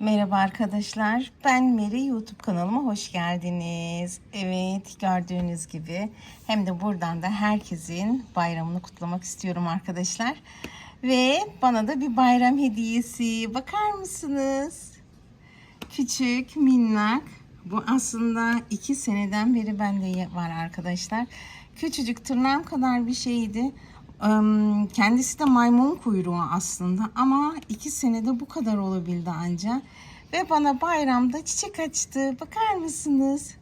Merhaba arkadaşlar. Ben Meri YouTube kanalıma hoş geldiniz. Evet gördüğünüz gibi hem de buradan da herkesin bayramını kutlamak istiyorum arkadaşlar. Ve bana da bir bayram hediyesi. Bakar mısınız? Küçük, minnak. Bu aslında iki seneden beri bende var arkadaşlar. Küçücük tırnağım kadar bir şeydi. Kendisi de maymun kuyruğu aslında ama iki senede bu kadar olabildi anca. Ve bana bayramda çiçek açtı. Bakar mısınız?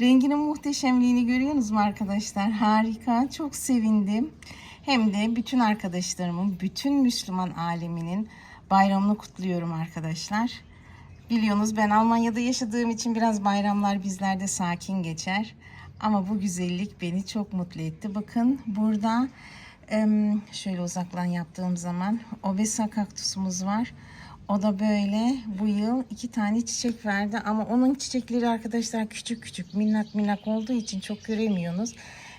Renginin muhteşemliğini görüyorsunuz mu arkadaşlar? Harika. Çok sevindim. Hem de bütün arkadaşlarımın, bütün Müslüman aleminin bayramını kutluyorum arkadaşlar. Biliyorsunuz ben Almanya'da yaşadığım için biraz bayramlar bizlerde sakin geçer. Ama bu güzellik beni çok mutlu etti. Bakın burada şöyle uzaktan yaptığım zaman obesa kaktüsümüz var. O da böyle bu yıl iki tane çiçek verdi ama onun çiçekleri arkadaşlar küçük küçük minnak minnak olduğu için çok göremiyorsunuz.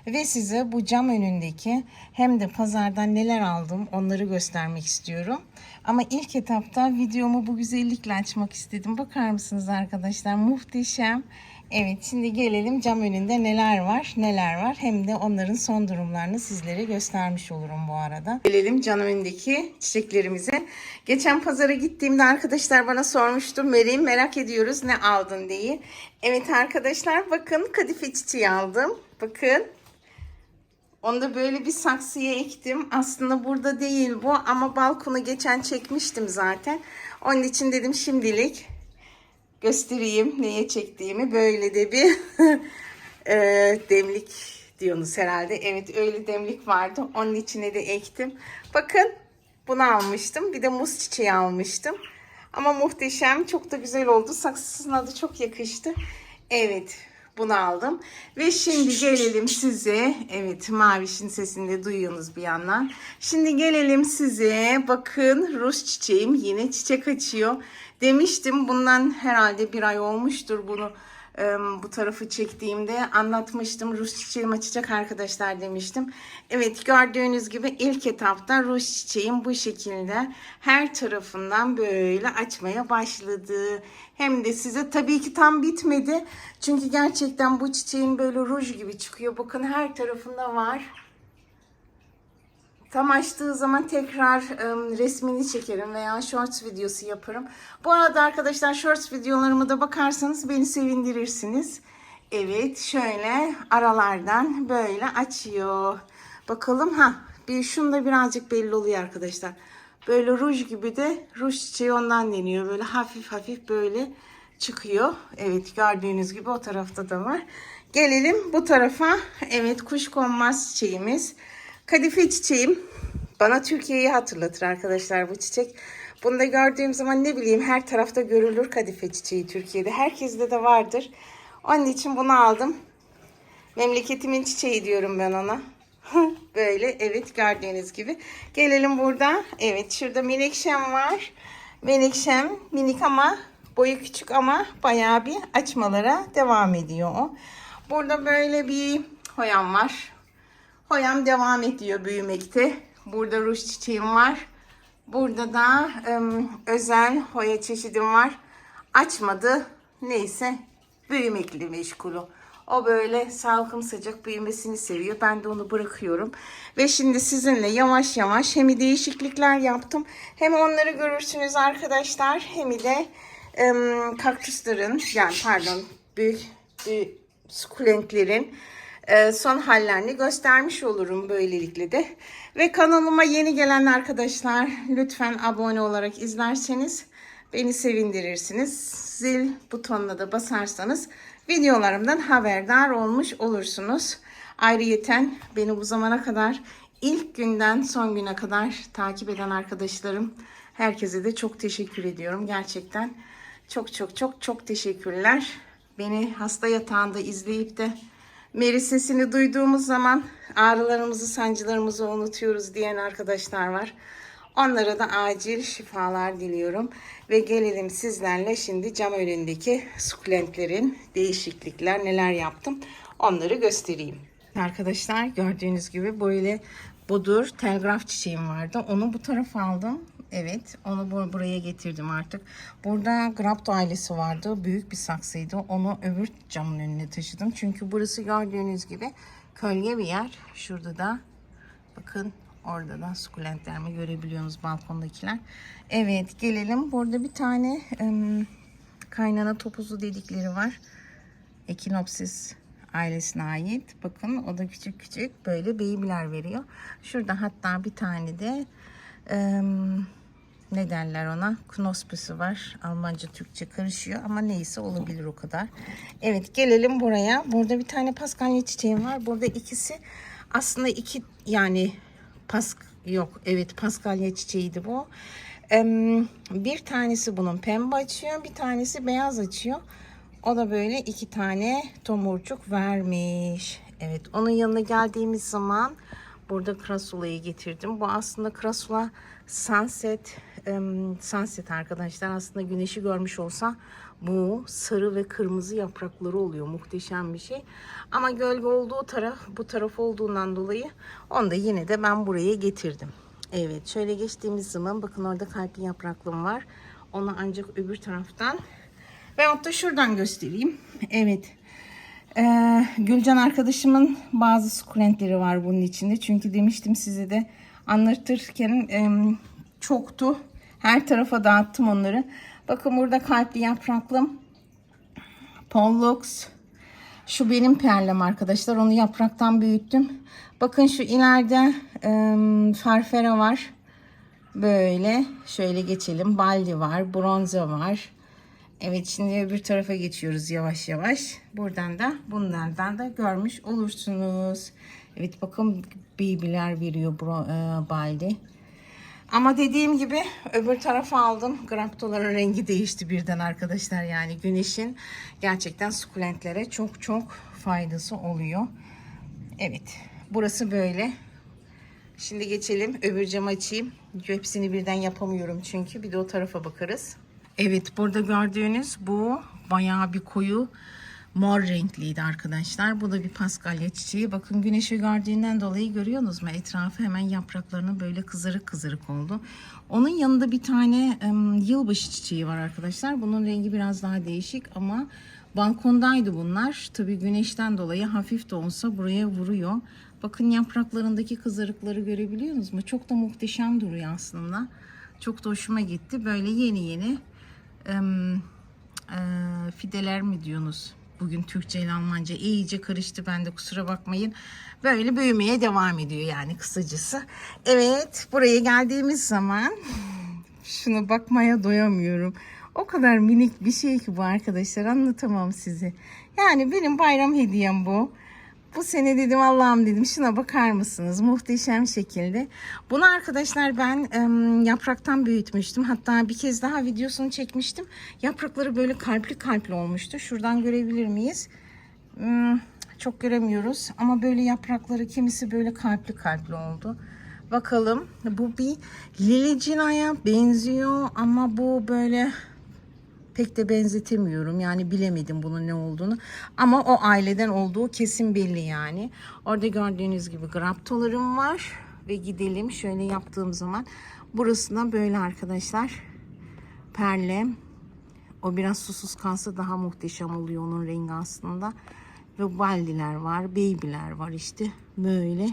Ve size bu cam önündeki hem de pazardan neler aldım onları göstermek istiyorum. Ama ilk etapta videomu bu güzellikle açmak istedim. Bakar mısınız arkadaşlar muhteşem. Evet şimdi gelelim cam önünde neler var neler var hem de onların son durumlarını sizlere göstermiş olurum bu arada. Gelelim cam önündeki çiçeklerimize. Geçen pazara gittiğimde arkadaşlar bana sormuştu Meryem merak ediyoruz ne aldın diye. Evet arkadaşlar bakın kadife çiçeği aldım. Bakın onu da böyle bir saksıya ektim. Aslında burada değil bu ama balkona geçen çekmiştim zaten. Onun için dedim şimdilik göstereyim neye çektiğimi. Böyle de bir e, demlik diyorsunuz herhalde. Evet öyle demlik vardı. Onun içine de ektim. Bakın bunu almıştım. Bir de muz çiçeği almıştım. Ama muhteşem. Çok da güzel oldu. Saksısına da çok yakıştı. Evet bunu aldım. Ve şimdi gelelim size. Evet Maviş'in sesini de duyuyorsunuz bir yandan. Şimdi gelelim size. Bakın Rus çiçeğim yine çiçek açıyor. Demiştim bundan herhalde bir ay olmuştur bunu bu tarafı çektiğimde anlatmıştım. Rus çiçeğim açacak arkadaşlar demiştim. Evet gördüğünüz gibi ilk etapta Rus çiçeğim bu şekilde her tarafından böyle açmaya başladı. Hem de size tabii ki tam bitmedi. Çünkü gerçekten bu çiçeğin böyle ruj gibi çıkıyor. Bakın her tarafında var. Tam açtığı zaman tekrar ım, resmini çekerim veya shorts videosu yaparım. Bu arada arkadaşlar shorts videolarıma da bakarsanız beni sevindirirsiniz. Evet şöyle aralardan böyle açıyor. Bakalım ha bir şunda birazcık belli oluyor arkadaşlar. Böyle ruj gibi de ruj çiçeği ondan deniyor. Böyle hafif hafif böyle çıkıyor. Evet gördüğünüz gibi o tarafta da var. Gelelim bu tarafa. Evet kuşkonmaz çiçeğimiz. Kadife çiçeğim. Bana Türkiye'yi hatırlatır arkadaşlar bu çiçek. Bunu da gördüğüm zaman ne bileyim her tarafta görülür kadife çiçeği Türkiye'de. Herkeste de vardır. Onun için bunu aldım. Memleketimin çiçeği diyorum ben ona. Böyle evet gördüğünüz gibi. Gelelim burada. Evet şurada menekşem var. Menekşem minik ama boyu küçük ama bayağı bir açmalara devam ediyor o. Burada böyle bir hoyam var. Hoyam devam ediyor büyümekte. Burada ruj çiçeğim var. Burada da ım, özel hoya çeşidim var. Açmadı. Neyse büyümekle meşgulü. O böyle salkım sıcak büyümesini seviyor. Ben de onu bırakıyorum. Ve şimdi sizinle yavaş yavaş hem değişiklikler yaptım. Hem onları görürsünüz arkadaşlar. Hem de ım, kaktüslerin yani pardon büyük, büyük sukulentlerin son hallerini göstermiş olurum böylelikle de. Ve kanalıma yeni gelen arkadaşlar lütfen abone olarak izlerseniz beni sevindirirsiniz. Zil butonuna da basarsanız videolarımdan haberdar olmuş olursunuz. Ayrıyeten beni bu zamana kadar ilk günden son güne kadar takip eden arkadaşlarım herkese de çok teşekkür ediyorum. Gerçekten çok çok çok çok teşekkürler. Beni hasta yatağında izleyip de Meri sesini duyduğumuz zaman ağrılarımızı, sancılarımızı unutuyoruz diyen arkadaşlar var. Onlara da acil şifalar diliyorum. Ve gelelim sizlerle şimdi cam önündeki sukulentlerin değişiklikler neler yaptım onları göstereyim. Arkadaşlar gördüğünüz gibi böyle budur telgraf çiçeğim vardı. Onu bu tarafa aldım. Evet, onu bu- buraya getirdim artık. Burada Grapto ailesi vardı. Büyük bir saksıydı. Onu öbür camın önüne taşıdım. Çünkü burası gördüğünüz gibi kölge bir yer. Şurada da bakın orada da sukulentlerimi görebiliyorsunuz balkondakiler. Evet, gelelim. Burada bir tane em, kaynana topuzu dedikleri var. Ekinopsis ailesine ait. Bakın o da küçük küçük böyle baby'ler veriyor. Şurada hatta bir tane de ne derler ona? Knospus'u var. Almanca Türkçe karışıyor ama neyse olabilir o kadar. Evet gelelim buraya. Burada bir tane paskalya çiçeğim var. Burada ikisi aslında iki yani pas yok evet paskalya çiçeğiydi bu. Bir tanesi bunun pembe açıyor, bir tanesi beyaz açıyor. O da böyle iki tane tomurcuk vermiş. Evet onun yanına geldiğimiz zaman burada krasulayı getirdim. Bu aslında krasula sunset em, sunset arkadaşlar. Aslında güneşi görmüş olsa bu sarı ve kırmızı yaprakları oluyor. Muhteşem bir şey. Ama gölge olduğu taraf bu taraf olduğundan dolayı onu da yine de ben buraya getirdim. Evet şöyle geçtiğimiz zaman bakın orada kalpli yapraklım var. Onu ancak öbür taraftan Veyahut da şuradan göstereyim. Evet. Ee, Gülcan arkadaşımın bazı sukulentleri var bunun içinde. Çünkü demiştim size de anlatırken em, çoktu. Her tarafa dağıttım onları. Bakın burada kalpli yapraklım. Pollux. Şu benim perlem arkadaşlar. Onu yapraktan büyüttüm. Bakın şu ileride em, farfera var. Böyle şöyle geçelim. Baldi var. Bronze var. Evet şimdi öbür tarafa geçiyoruz yavaş yavaş. Buradan da bunlardan da görmüş olursunuz. Evet bakın baby'ler veriyor bro, e, Baldi. Ama dediğim gibi öbür tarafa aldım. Graptoların rengi değişti birden arkadaşlar. Yani güneşin gerçekten sukulentlere çok çok faydası oluyor. Evet burası böyle. Şimdi geçelim öbür camı açayım. Hepsini birden yapamıyorum çünkü. Bir de o tarafa bakarız. Evet burada gördüğünüz bu bayağı bir koyu mor renkliydi arkadaşlar. Bu da bir paskalya çiçeği. Bakın güneşi gördüğünden dolayı görüyorsunuz mu? Etrafı hemen yapraklarının böyle kızarık kızarık oldu. Onun yanında bir tane ım, yılbaşı çiçeği var arkadaşlar. Bunun rengi biraz daha değişik ama balkondaydı bunlar. Tabii güneşten dolayı hafif de olsa buraya vuruyor. Bakın yapraklarındaki kızarıkları görebiliyor musunuz? Çok da muhteşem duruyor aslında. Çok da hoşuma gitti. Böyle yeni yeni em, e, fideler mi diyorsunuz? Bugün Türkçe ile Almanca iyice karıştı. Ben de kusura bakmayın. Böyle büyümeye devam ediyor yani kısacası. Evet buraya geldiğimiz zaman şuna bakmaya doyamıyorum. O kadar minik bir şey ki bu arkadaşlar anlatamam size. Yani benim bayram hediyem bu. Bu sene dedim Allah'ım dedim şuna bakar mısınız muhteşem şekilde. Bunu arkadaşlar ben em, yapraktan büyütmüştüm. Hatta bir kez daha videosunu çekmiştim. Yaprakları böyle kalpli kalpli olmuştu. Şuradan görebilir miyiz? Hmm, çok göremiyoruz ama böyle yaprakları kimisi böyle kalpli kalpli oldu. Bakalım bu bir lilicinaya benziyor ama bu böyle pek de benzetemiyorum. Yani bilemedim bunun ne olduğunu. Ama o aileden olduğu kesin belli yani. Orada gördüğünüz gibi graptolarım var. Ve gidelim şöyle yaptığım zaman. Burası da böyle arkadaşlar. Perle. O biraz susuz kalsa daha muhteşem oluyor onun rengi aslında. Ve baldiler var. Baby'ler var işte. Böyle.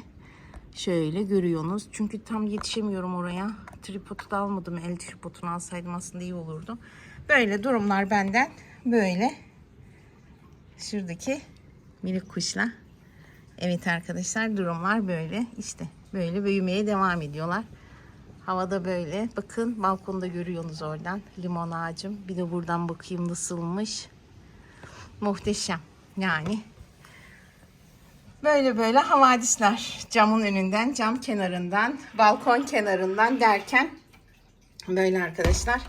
Şöyle görüyorsunuz. Çünkü tam yetişemiyorum oraya. Tripodu da almadım. El tripodunu alsaydım aslında iyi olurdu. Böyle durumlar benden böyle. Şuradaki minik kuşla. Evet arkadaşlar durumlar böyle. İşte böyle büyümeye devam ediyorlar. Havada böyle. Bakın balkonda görüyorsunuz oradan. Limon ağacım. Bir de buradan bakayım nasılmış. Muhteşem. Yani Böyle böyle havadisler camın önünden, cam kenarından, balkon kenarından derken böyle arkadaşlar.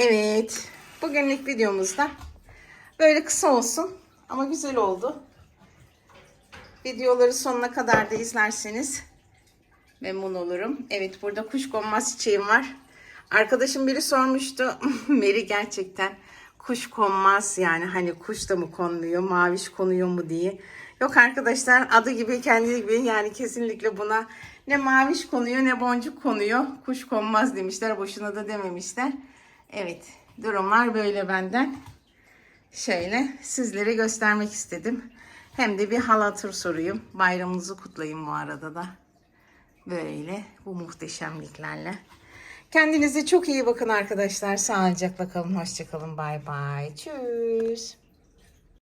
Evet, bugünlük videomuzda böyle kısa olsun ama güzel oldu. Videoları sonuna kadar da izlerseniz memnun olurum. Evet, burada kuş konmaz çiçeğim var. Arkadaşım biri sormuştu. Meri gerçekten kuş konmaz yani hani kuş da mı konmuyor, maviş konuyor mu diye. Yok arkadaşlar adı gibi kendi gibi yani kesinlikle buna Ne maviş konuyor ne boncuk konuyor. Kuş konmaz demişler. Boşuna da dememişler. Evet durumlar böyle benden. Şöyle sizlere göstermek istedim. Hem de bir hal hatır sorayım. Bayramınızı kutlayın bu arada da. Böyle bu muhteşemliklerle. Kendinize çok iyi bakın arkadaşlar. Sağlıcakla kalın. Hoşçakalın. Bay bay. Tschüss.